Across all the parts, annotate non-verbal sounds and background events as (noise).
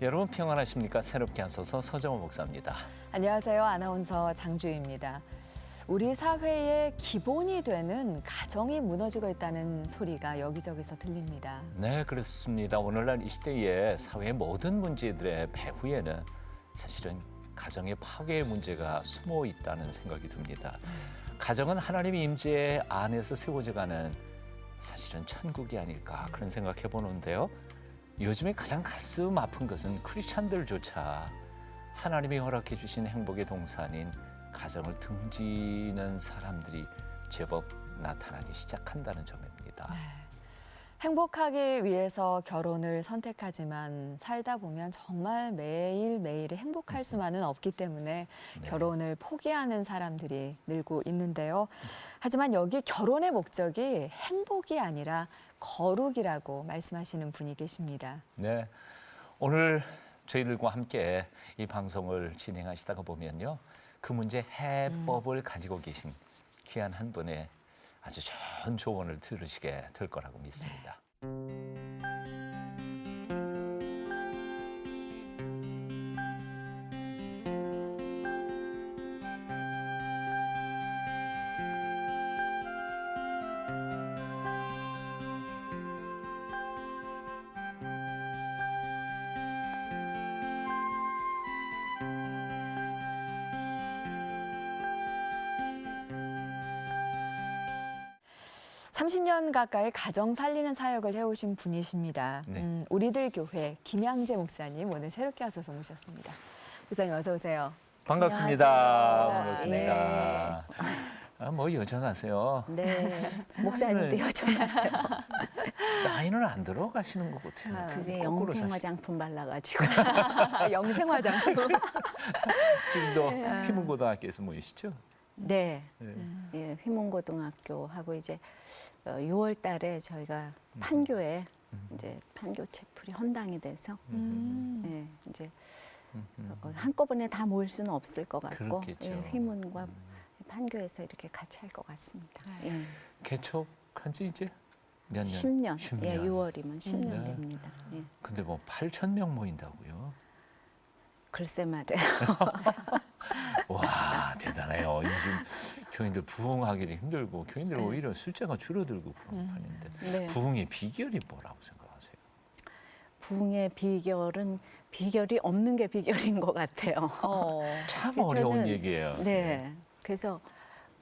여러분 평안하십니까? 새롭게 하소서 서정호 목사입니다. 안녕하세요. 아나운서 장주희입니다. 우리 사회의 기본이 되는 가정이 무너지고 있다는 소리가 여기저기서 들립니다. 네, 그렇습니다. 오늘날 이 시대의 사회의 모든 문제들의 배후에는 사실은 가정의 파괴의 문제가 숨어 있다는 생각이 듭니다. 가정은 하나님의 임재 안에서 세워져가는 사실은 천국이 아닐까 그런 생각해 보는데요. 요즘에 가장 가슴 아픈 것은 크리스찬들조차 하나님이 허락해 주신 행복의 동산인 가정을 등지는 사람들이 제법 나타나기 시작한다는 점입니다. 행복하기 위해서 결혼을 선택하지만 살다 보면 정말 매일매일이 행복할 수만은 없기 때문에 네. 결혼을 포기하는 사람들이 늘고 있는데요. 하지만 여기 결혼의 목적이 행복이 아니라 거룩이라고 말씀하시는 분이 계십니다. 네. 오늘 저희들과 함께 이 방송을 진행하시다가 보면요. 그 문제 해법을 가지고 계신 귀한 한 분의 아주 좋은 조언을 들으시게 될 거라고 믿습니다. 년 가까이 가정 살리는 사역을 해오신 분이십니다. 네. 음, 우리들 교회 김양재 목사님 오늘 새롭게 하셔서 모셨습니다. 목사님 어서 오세요. 반갑습니다. 안녕하세요. 반갑습니다. 아, 뭐 여전하세요. 네, (laughs) 목사님도 네. 여전하세요. (laughs) 나이는 안 들어가시는 것 같아요. 아, 그게 거꾸로 영생 사시- 화장품 발라가지고 (laughs) 영생 화장품. 지금도 피문고등학교에서 모이시죠? 네, 네. 예, 휘문고등학교 하고 이제 6월 달에 저희가 판교에 이제 판교 채플이 헌당이 돼서 음. 예, 이제 음. 어, 한꺼번에 다 모일 수는 없을 것 같고 그렇겠죠. 예, 휘문과 판교에서 이렇게 같이 할 것 같습니다. 예, 개척한 지 이제 몇 년? 10년, 10년. 예, 6월이면 10년 네. 됩니다. 예. 근데 뭐 8천 명 모인다고요? 글쎄 말이에요. (laughs) 와 대단해요. 요즘 교인들 부흥하기도 힘들고 교인들 오히려 숫자가 줄어들고 그런 판인데 네. 부흥의 비결이 뭐라고 생각하세요? 부흥의 비결은 비결이 없는 게 비결인 것 같아요. 어. (laughs) 참 그래서 어려운 저는- 얘기예요. 네. 그래서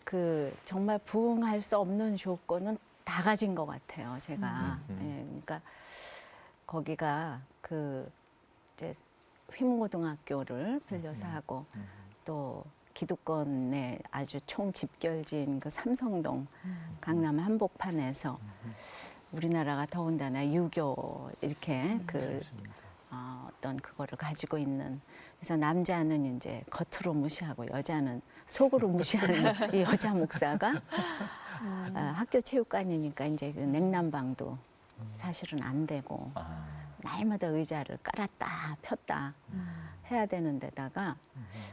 그 정말 부응할 수 없는 조건은 다 가진 것 같아요. 제가. 음, 음. 예, 그러니까 거기가 그 이제 휘문고등학교를 빌려서 하고 음. 또 기득권의 아주 총 집결지인 그 삼성동 음. 강남 한복판에서 우리나라가 더군다나 유교 이렇게 그. 어, 어떤 그거를 가지고 있는 그래서 남자는 이제 겉으로 무시하고 여자는 속으로 (laughs) 무시하는 이 여자 목사가 아, 학교 체육관이니까 이제 그 냉난방도 사실은 안 되고 아, 날마다 의자를 깔았다 폈다 해야 되는 데다가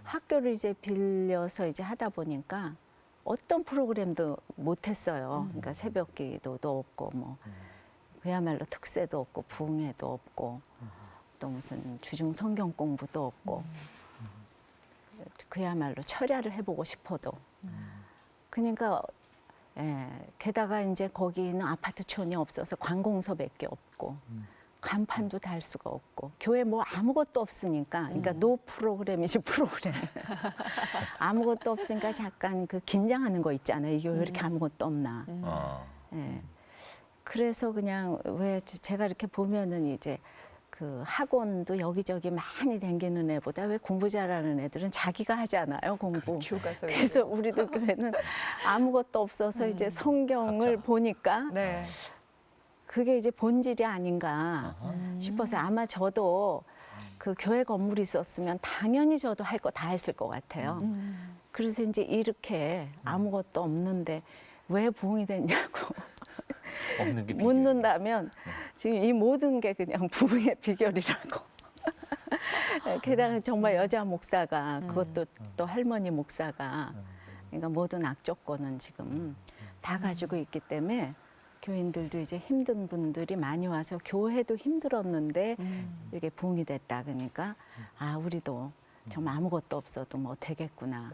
학교를 이제 빌려서 이제 하다 보니까 어떤 프로그램도 못 했어요. 그러니까 새벽 기도도 없고 뭐 그야말로 특세도 없고 부흥회도 없고 또 무슨 주중 성경 공부도 없고 그야말로 철야를 해보고 싶어도. 그러니까 예, 게다가 이제 거기는 아파트촌이 없어서 관공서밖에 없고 간판도 달 수가 없고 교회 뭐 아무것도 없으니까 그러니까 노 프로그램이지 프로그램 (laughs) 아무것도 없으니까 잠깐 그 긴장하는 거 있잖아요 이게 왜 이렇게 아무것도 없나 어. 예. 그래서 그냥 왜 제가 이렇게 보면은 이제 그 학원도 여기저기 많이 다니는 애보다 왜 공부 잘하는 애들은 자기가 하잖아요 공부. 교과서. 그래서 우리들 교회는 (laughs) 아무것도 없어서 이제 성경을 각자. 보니까 네. 그게 이제 본질이 아닌가 아하. 싶어서 아마 저도 그 교회 건물이 있었으면 당연히 저도 할 거 다 했을 것 같아요. 음. 그래서 이제 이렇게 아무것도 없는데 왜 부흥이 됐냐고 (laughs) 없는 게 비결. 묻는다면 지금 이 모든 게 그냥 부흥의 비결이라고. (laughs) 게다가 정말 여자 목사가 그것도 또 할머니 목사가 그러니까 모든 악조건은 지금 다 가지고 있기 때문에 교인들도 이제 힘든 분들이 많이 와서 교회도 힘들었는데 음. 이게 부흥이 됐다 그러니까 아 우리도 정말 아무것도 없어도 뭐 되겠구나.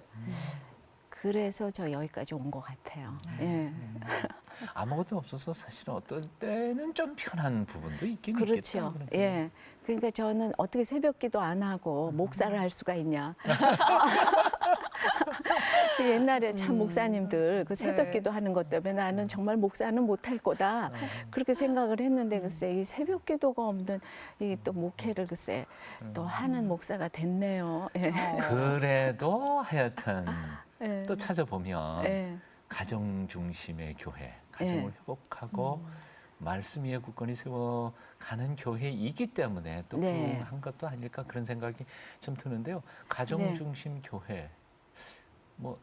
그래서 저 여기까지 온 것 같아요. 예. 아무것도 없어서 사실은 어떨 때는 좀 편한 부분도 있긴 그렇죠. 그런 예. 그러니까 저는 어떻게 새벽 기도 안 하고 목사를 할 수가 있냐. (laughs) 그 옛날에 참 음. 목사님들 그 새벽기도 네. 하는 것 때문에 나는 정말 목사는 못할 거다. 그렇게 생각을 했는데 글쎄 이 새벽기도가 없는 이 또 목회를 글쎄 또 하는 목사가 됐네요. 예. 어. 그래도 하여튼 예. 또 찾아보면 예. 가정 중심의 교회, 가정을 예. 회복하고 말씀 위에 굳건히 세워가는 교회이기 때문에 또 네. 한 것도 아닐까 그런 생각이 좀 드는데요. 가정 네. 중심 교회 뭐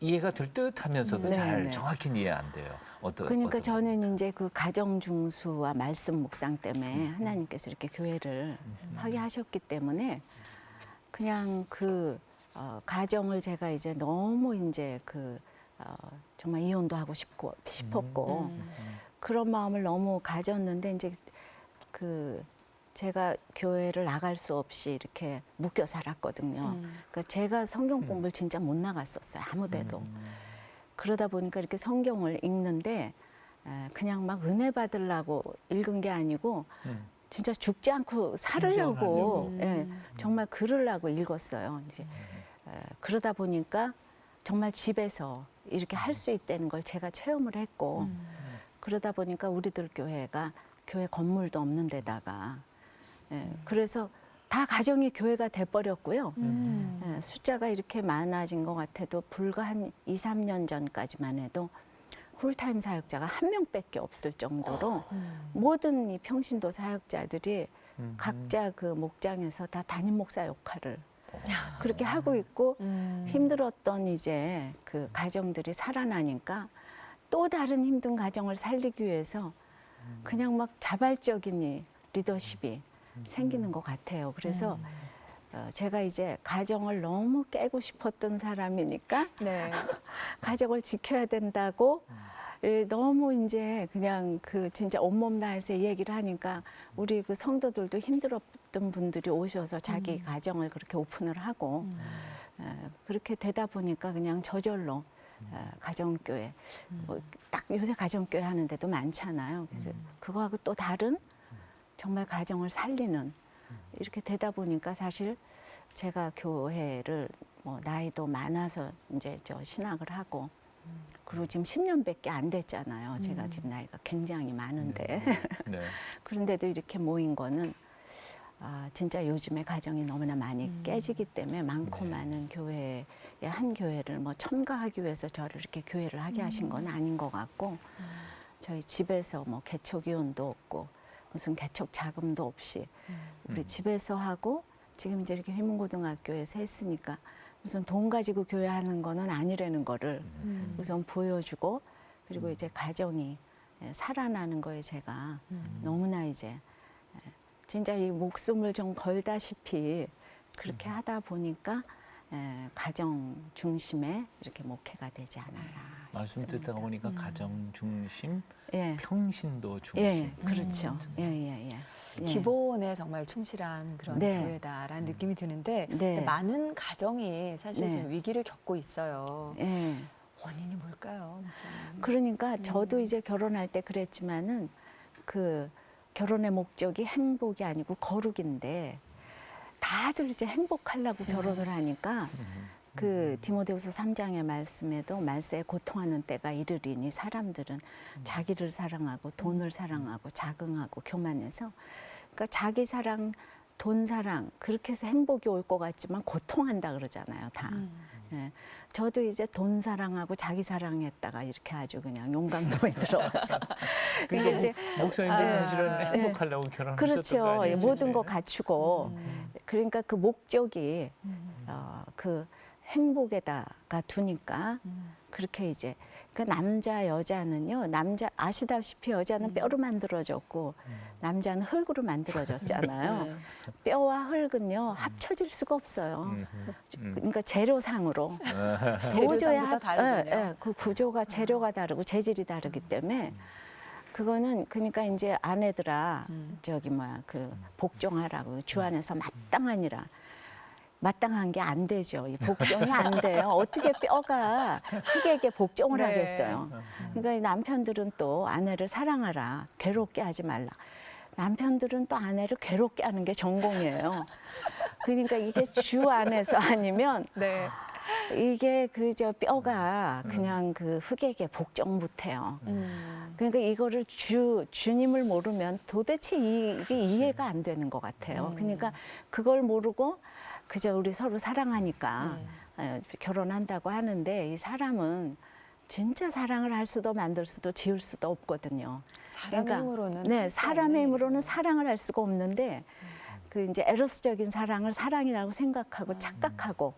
이해가 될 듯 하면서도 네, 잘 네. 정확히는 이해 안 돼요. 어떤 그러니까 어떤 저는 이제 그 가정 중수와 말씀 묵상 때문에 하나님께서 이렇게 교회를 하게 하셨기 때문에 그냥 그 어, 가정을 제가 이제 너무 이제 그 어, 정말 이혼도 하고 싶고 싶었고 음. 그런 마음을 너무 가졌는데 이제 그 제가 교회를 나갈 수 없이 이렇게 묶여 살았거든요. 음. 그러니까 제가 성경 공부를 진짜 못 나갔었어요. 아무데도. 음. 그러다 보니까 이렇게 성경을 읽는데 에, 그냥 막 은혜 받으려고 읽은 게 아니고 음. 진짜 죽지 않고 살으려고. 예, 음. 정말 그러려고 읽었어요. 이제 에, 그러다 보니까 정말 집에서 이렇게 할 수 있다는 걸 제가 체험을 했고 음. 그러다 보니까 우리들 교회가 교회 건물도 없는 데다가 예, 그래서 다 가정이 교회가 돼버렸고요. 음. 예, 숫자가 이렇게 많아진 것 같아도 불과 한 2, 3년 전까지만 해도 풀타임 사역자가 한 명밖에 없을 정도로 음. 모든 이 평신도 사역자들이 음. 각자 그 목장에서 다 담임 목사 역할을 그렇게 하고 있고 음. 힘들었던 이제 그 가정들이 살아나니까 또 다른 힘든 가정을 살리기 위해서 그냥 막 자발적인 이 리더십이 생기는 것 같아요. 그래서 어, 제가 이제 가정을 너무 깨고 싶었던 사람이니까 네. (laughs) 가정을 지켜야 된다고 예, 너무 이제 그냥 그 진짜 온몸 다해서 얘기를 하니까 우리 그 성도들도 힘들었던 분들이 오셔서 자기 음. 가정을 그렇게 오픈을 하고 에, 그렇게 되다 보니까 그냥 저절로 에, 가정교회 뭐 딱 요새 가정교회 하는데도 많잖아요. 그래서 그거하고 또 다른 정말 가정을 살리는 이렇게 되다 보니까 사실 제가 교회를 뭐 나이도 많아서 이제 저 신학을 하고 그리고 지금 10년밖에 안 됐잖아요. 제가 음. 지금 나이가 굉장히 많은데 (laughs) 네. 그런데도 이렇게 모인 거는 아, 진짜 요즘에 가정이 너무나 많이 음. 깨지기 때문에 많고 네. 많은 교회의 한 교회를 뭐 첨가하기 위해서 저를 이렇게 교회를 하게 하신 건 아닌 것 같고 저희 집에서 뭐 개척 위원도 없고 무슨 개척 자금도 없이 우리 음. 집에서 하고 지금 이제 이렇게 휘문고등학교에서 했으니까 무슨 돈 가지고 교회 하는 거는 아니라는 거를 음. 우선 보여주고 그리고 이제 가정이 예, 살아나는 거에 제가 음. 너무나 이제 예, 진짜 이 목숨을 좀 걸다시피 그렇게 음. 하다 보니까 예, 가정 중심의 이렇게 목회가 되지 않았나 말씀 싶습니다. 듣다 보니까 가정 중심, 예, 평신도 중심. 예, 그렇죠. 예, 예, 예. 예. 기본에 정말 충실한 그런 네. 교회다라는 느낌이 드는데 네. 많은 가정이 사실 네. 지금 위기를 겪고 있어요. 예. 원인이 뭘까요, 목사님? 그러니까 음. 저도 이제 결혼할 때 그랬지만은 그 결혼의 목적이 행복이 아니고 거룩인데 다들 이제 행복하려고 결혼을 하니까 그 디모데후서 3장의 말씀에도 말세에 고통하는 때가 이르리니 사람들은 자기를 사랑하고 돈을 사랑하고 자긍하고 교만해서 그러니까 자기 사랑, 돈 사랑 그렇게 해서 행복이 올 것 같지만 고통한다 그러잖아요, 다. 음. 예. 저도 이제 돈 사랑하고 자기 사랑했다가 이렇게 아주 그냥 용광로에 (laughs) 들어가서 그러니까 근데 이제 목사님도 아, 사실은 네. 행복하려고 결혼하셨던 거 그렇죠. 예, 모든? 거 갖추고 음. 그러니까 그 목적이 음. 어, 그 행복에다가 두니까 음. 그렇게 이제 그 남자 여자는요 남자 아시다시피 여자는 음. 뼈로 만들어졌고 남자는 흙으로 만들어졌잖아요. (laughs) 네. 뼈와 흙은요 합쳐질 수가 없어요. 음, 음. 그러니까 재료상으로 (laughs) 합- 다르군요. 예, 예, 그 구조가 재료가 다르고 재질이 다르기 때문에 그거는 그러니까 이제 아내들아 음. 저기 뭐야 그 복종하라고 주 안에서 마땅하니라 마땅한 게 안 되죠. 이 (laughs) 복종이 안 돼요. 어떻게 뼈가 흑에게 복종을 네. 하겠어요. 그러니까 이 남편들은 또 아내를 사랑하라, 괴롭게 하지 말라. 남편들은 또 아내를 괴롭게 하는 게 전공이에요. 그러니까 이게 주 안에서 아니면 (laughs) 네. 이게 그 저 뼈가 그냥 그 흑에게 복종 못해요. 음. 그러니까 이거를 주 주님을 모르면 도대체 이, 이게 이해가 안 되는 것 같아요. 그러니까 그걸 모르고 그저 우리 서로 사랑하니까 어, 결혼한다고 하는데 이 사람은 진짜 사랑을 할 수도 만들 수도 지을 수도 없거든요. 사람의 그러니까, 힘으로는 네, 사람의 힘으로는. 사랑을 할 수가 없는데 그 이제 에로스적인 사랑을 사랑이라고 음. 생각하고 착각하고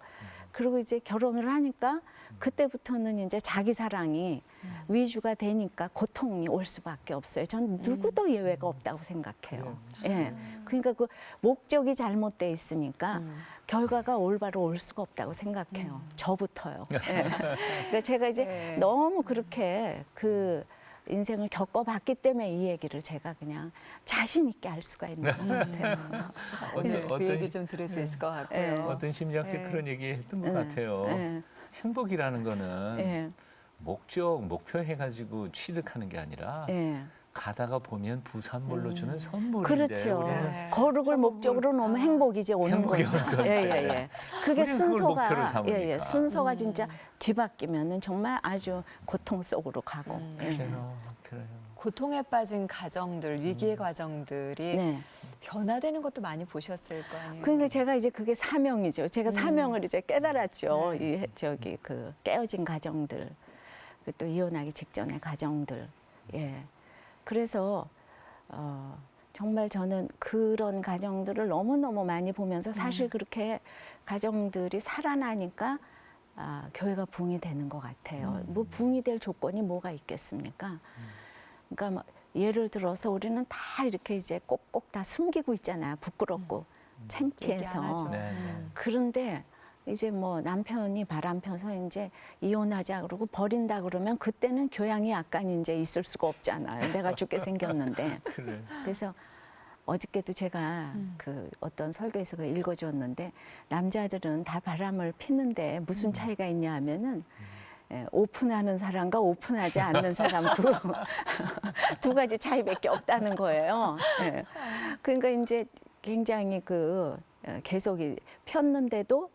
그리고 이제 결혼을 하니까 그때부터는 이제 자기 사랑이 음. 위주가 되니까 고통이 올 수밖에 없어요. 전 누구도 예외가 없다고 생각해요. 예. 그러니까 그 목적이 잘못돼 있으니까 음. 결과가 올바로 올 수가 없다고 생각해요. 저부터요. (laughs) 예. 그러니까 제가 이제 네. 너무 그렇게 그 인생을 겪어봤기 때문에 이 얘기를 제가 그냥 자신 있게 할 수가 있는 것 같아요. (laughs) 어떤, 오늘 그 어떤 얘기 시- 좀 들을 수 있을 것 같고요. 네. 어떤 심리학적 네. 그런 얘기 했던 것 예. 같아요. 예. 행복이라는 거는 예. 목적, 목표 해가지고 취득하는 게 아니라 예. 가다가 보면 부산물로 주는 선물인데 그렇죠. 우리는 네. 거룩을 목적으로 놓으면 아. 행복이지 오는 행복이 거죠. 오는 건데. 예, 예, 예. 그게 우리는 그걸 목표를 순서가 삼으니까. 예, 예. 순서가 진짜 뒤바뀌면은 정말 아주 고통 속으로 가고. 음. 예. 그래요, 그래요. 고통에 빠진 가정들, 위기의 과정들이 네. 변화되는 것도 많이 보셨을 거 아니에요. 그러니까 제가 이제 그게 사명이죠. 제가 사명을 이제 깨달았죠. 네. 이 저기 그 깨어진 가정들, 그또 이혼하기 직전의 가정들. 예. 그래서 어 정말 저는 그런 가정들을 너무 너무 많이 보면서 사실 그렇게 가정들이 살아나니까 아, 교회가 붕이 되는 것 같아요. 뭐 붕이 될 조건이 뭐가 있겠습니까? 그러니까 뭐 예를 들어서 우리는 다 이렇게 이제 꼭꼭 다 숨기고 있잖아요. 부끄럽고 창피해서. 얘기 안 하죠. 네, 네. 음. 그런데 이제 뭐 남편이 바람 펴서 이제 이혼하자 그러고 버린다 그러면 그때는 교양이 약간 이제 있을 수가 없잖아요. 내가 죽게 생겼는데. (laughs) 그래. 그래서 어저께도 제가 그 어떤 설교에서 그 읽어줬는데 남자들은 다 바람을 피는데 무슨 차이가 있냐 하면은 예, 오픈하는 사람과 오픈하지 않는 사람 두, (laughs) 두 가지 차이밖에 없다는 거예요. 예. 그러니까 이제 굉장히 그 어, 계속 이 폈는데도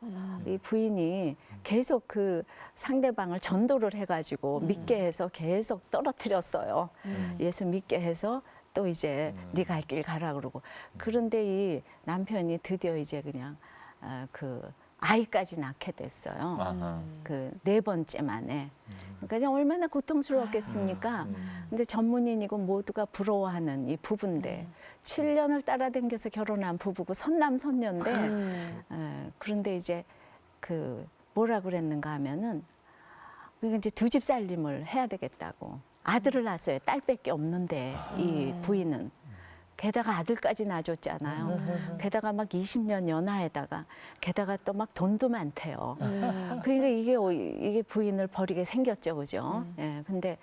이 부인이 계속 그 상대방을 전도를 해가지고 믿게 해서 계속 떨어뜨렸어요. 음. 예수 믿게 해서 또 이제 네 갈 길 가라 그러고 그런데 이 남편이 드디어 이제 그냥 어, 그 아이까지 낳게 됐어요. 아하. 그 네 번째 만에. 그러니까 이제 얼마나 고통스러웠겠습니까? 음. 근데 전문인이고 모두가 부러워하는 이 부부인데 칠 7년을 따라다녀서 결혼한 부부고 선남 선녀인데 음. 에, 그런데 이제 그 뭐라 그랬는가 하면은 그러니까 이제 두 집 살림을 해야 되겠다고 아들을 낳았어요 딸밖에 없는데 이 부인은 게다가 아들까지 낳아줬잖아요 게다가 막 20년 연하에다가 게다가 또 막 돈도 많대요 음. 그러니까 이게 오- 이게 부인을 버리게 생겼죠 그죠 예 근데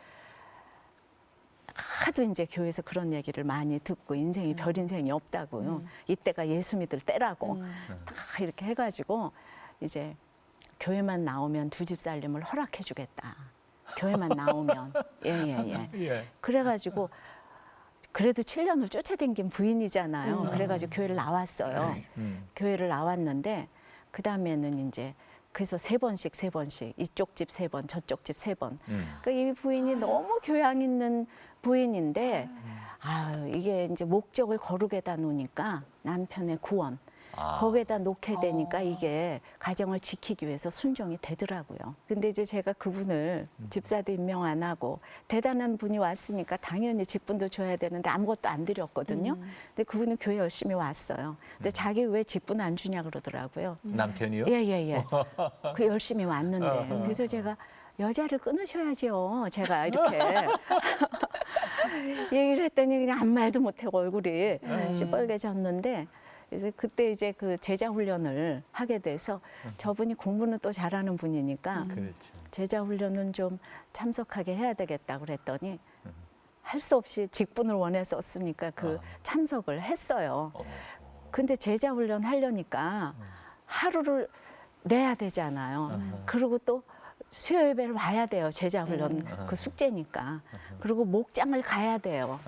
하도 이제 교회에서 그런 얘기를 많이 듣고 인생이 별 인생이 없다고요. 이때가 예수 믿을 때라고 음. 다 이렇게 해가지고 이제 교회만 나오면 두 집 살림을 허락해 주겠다. 교회만 나오면 예예예. (laughs) 예. 그래가지고 그래도 7년을 쫓아다닌 부인이잖아요. 그래가지고 교회를 나왔어요. 음. 교회를 나왔는데 그 다음에는 이제 그래서 세 번씩 세 번씩 이쪽 집 세 번, 저쪽 집 세 번. 음. 그러니까 이 부인이 너무 교양 있는 부인인데 아 이게 이제 목적을 거룩에다 놓으니까 남편의 구원 아. 거기에다 놓게 되니까 어. 이게 가정을 지키기 위해서 순종이 되더라고요. 근데 이제 제가 그분을 집사도 임명 안 하고 대단한 분이 왔으니까 당연히 직분도 줘야 되는데 아무것도 안 드렸거든요. 근데 그분은 교회 열심히 왔어요. 근데 자기 왜 직분 안 주냐 그러더라고요. 남편이요? 예 예 예. (laughs) 그 열심히 왔는데 그래서 제가 여자를 끊으셔야죠. 제가 이렇게 (laughs) (laughs) 얘기를 했더니 그냥 아무 말도 못하고 얼굴이 시뻘개졌는데 이제 그때 이제 그 제자 훈련을 하게 돼서 저분이 공부는 또 잘하는 분이니까 그렇죠. 제자 훈련은 좀 참석하게 해야 되겠다 그랬더니 할 수 없이 직분을 원했었으니까 그 아. 참석을 했어요. 어. 근데 제자 훈련 하려니까 하루를 내야 되잖아요. 음. 그리고 또 수요 예배를 와야 돼요. 제자 훈련 음. 그 숙제니까. 그리고 목장을 가야 돼요.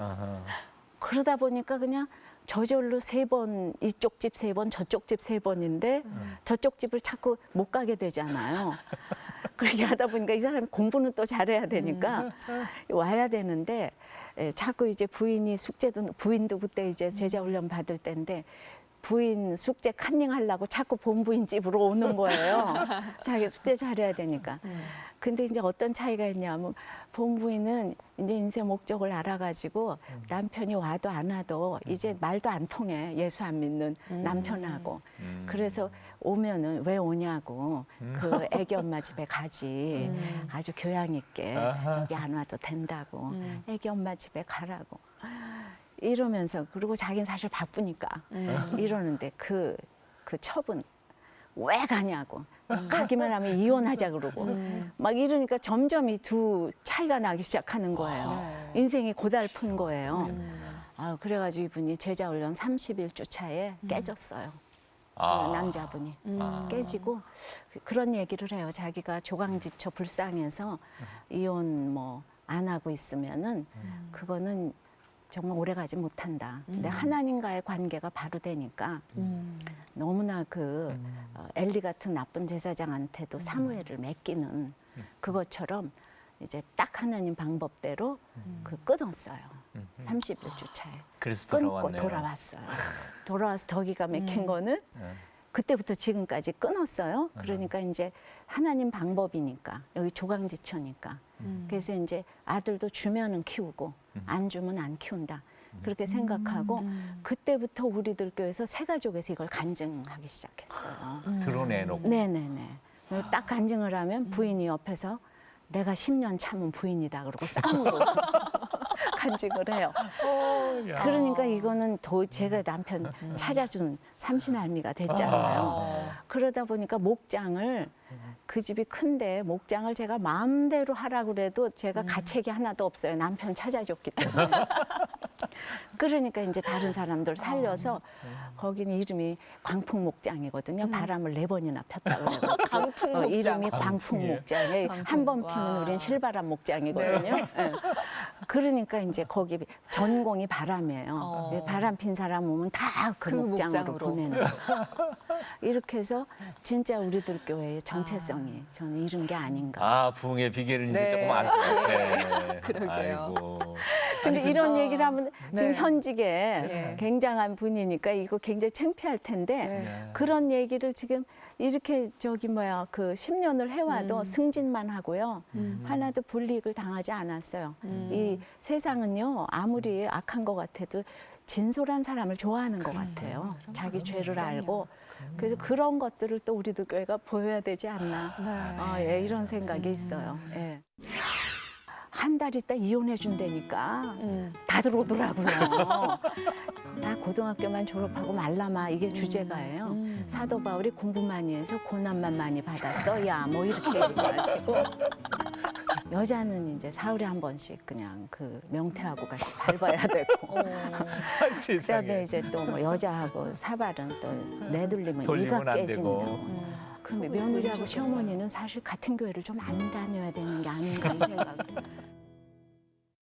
그러다 보니까 그냥 저절로 세 번 이쪽 집 세 번 저쪽 집 세 번인데 저쪽 집을 자꾸 못 가게 되잖아요. (laughs) 그렇게 하다 보니까 이 사람이 공부는 또 잘해야 되니까 와야 되는데 에, 자꾸 이제 부인이 숙제도 부인도 그때 이제 제자 훈련 받을 때인데 부인 숙제 컨닝 하려고 자꾸 본부인 집으로 오는 거예요. (laughs) 자기 숙제 잘해야 되니까. 근데 이제 어떤 차이가 있냐면 본부인은 이제 인생 목적을 알아가지고 남편이 와도 안 와도 이제 말도 안 통해 예수 안 믿는 남편하고 음. 그래서 오면은 왜 오냐고 그 애기 엄마 집에 가지 아주 교양 있게. 여기 안 와도 된다고 음. 애기 엄마 집에 가라고 이러면서 그리고 자기는 사실 바쁘니까 음. 이러는데 그그 첩은 왜 가냐고 가기만 하면 이혼하자 그러고 음. 막 이러니까 점점 이 두 차이가 나기 시작하는 거예요. 네. 인생이 고달픈 거예요. 음. 아 그래가지고 이분이 제자 훈련 30일 주차에 깨졌어요. 아. 그 남자분이 음. 아. 깨지고 그- 그런 얘기를 해요. 자기가 조강지처 불쌍해서 이혼 뭐 안 하고 있으면은 그거는 정말 오래 가지 못한다. 근데 하나님과의 관계가 바로 되니까 음. 너무나 그 어, 엘리 같은 나쁜 제사장한테도 사무엘을 맡기는 그것처럼 이제 딱 하나님 방법대로 그 끊었어요. 30일 주차에 끊고 돌아왔네요. 돌아왔어요. 돌아와서 더 기가 막힌 거는 네. 그때부터 지금까지 끊었어요. 그러니까 이제 하나님 방법이니까 여기 조강지처니까. 음. 그래서 이제 아들도 주면은 키우고 안 주면 안 키운다. 그렇게 음. 생각하고 그때부터 우리들 교회에서 새 가족에서 이걸 간증하기 시작했어요. 음. 드러내놓고 네네네. 딱 간증을 하면 부인이 옆에서 내가 10년 참은 부인이다 그러고 (laughs) 쌍으로 (laughs) 간증을 해요. 그러니까 이거는 도 제가 남편 찾아준 삼신할미가 됐잖아요. 어. 그러다 보니까 목장을 그 집이 큰데 목장을 제가 마음대로 하라 그래도 제가 가책이 하나도 없어요. 남편 찾아줬기 때문에. (laughs) 그러니까 이제 다른 사람들 살려서 거기는 이름이 광풍 목장이거든요. 바람을 네 번이나 폈다 그래가지고 (laughs) 광풍 어, 목장. 이름이 광풍 목장에 한번 광풍. 피면 와. 우린 실바람 목장이거든요. 예. 그러니까 이제 거기 전공이 바람이에요. 어. 바람 핀 사람 오면 다 그 그 목장으로 목장으로. 보내는 거예요. 이렇게 해서 진짜 우리들 교회의 정체성이 저는 이런 게 아닌가. 아 부흥의 비결은 이제 네. 조금 알것 같아. (laughs) 그러게요. 아이고. 근데 이런 어. 얘기를 하면 지금 네. 현직에 네. 굉장한 분이니까 이거 굉장히 창피할 텐데 네. 그런 얘기를 지금 이렇게 저기 뭐야 그 10년을 해와도 음. 승진만 하고요. 음. 하나도 불이익을 당하지 않았어요. 음. 이 세상은요 아무리 악한 것 같아도 진솔한 사람을 좋아하는 것 같아요. 자기 죄를 알고 그래서 그런 것들을 또 우리들 교회가 보여야 되지 않나. 네. 아, 예, 이런 생각이 있어요. 예. 한 달 있다 이혼해 준다니까 음. 다들 오더라고요. (laughs) 나 고등학교만 졸업하고 말라마 이게 주제가예요. 음. 사도 바울이 공부 많이 해서 고난만 많이 받았어. 야, 뭐 이렇게 얘기하시고 (laughs) 여자는 이제 사흘에 한 번씩 그냥 그 명태하고 같이 밟아야 되고 (laughs) 어. 그다음에. 이제 또 뭐 여자하고 사발은 또 내돌리면 돌리면 이가 안 깨진다고. 되고. 음. 근데 속을 며느리하고. 시어머니는 사실 같은 교회를 좀 안 다녀야 되는 게 아닌가 이 생각.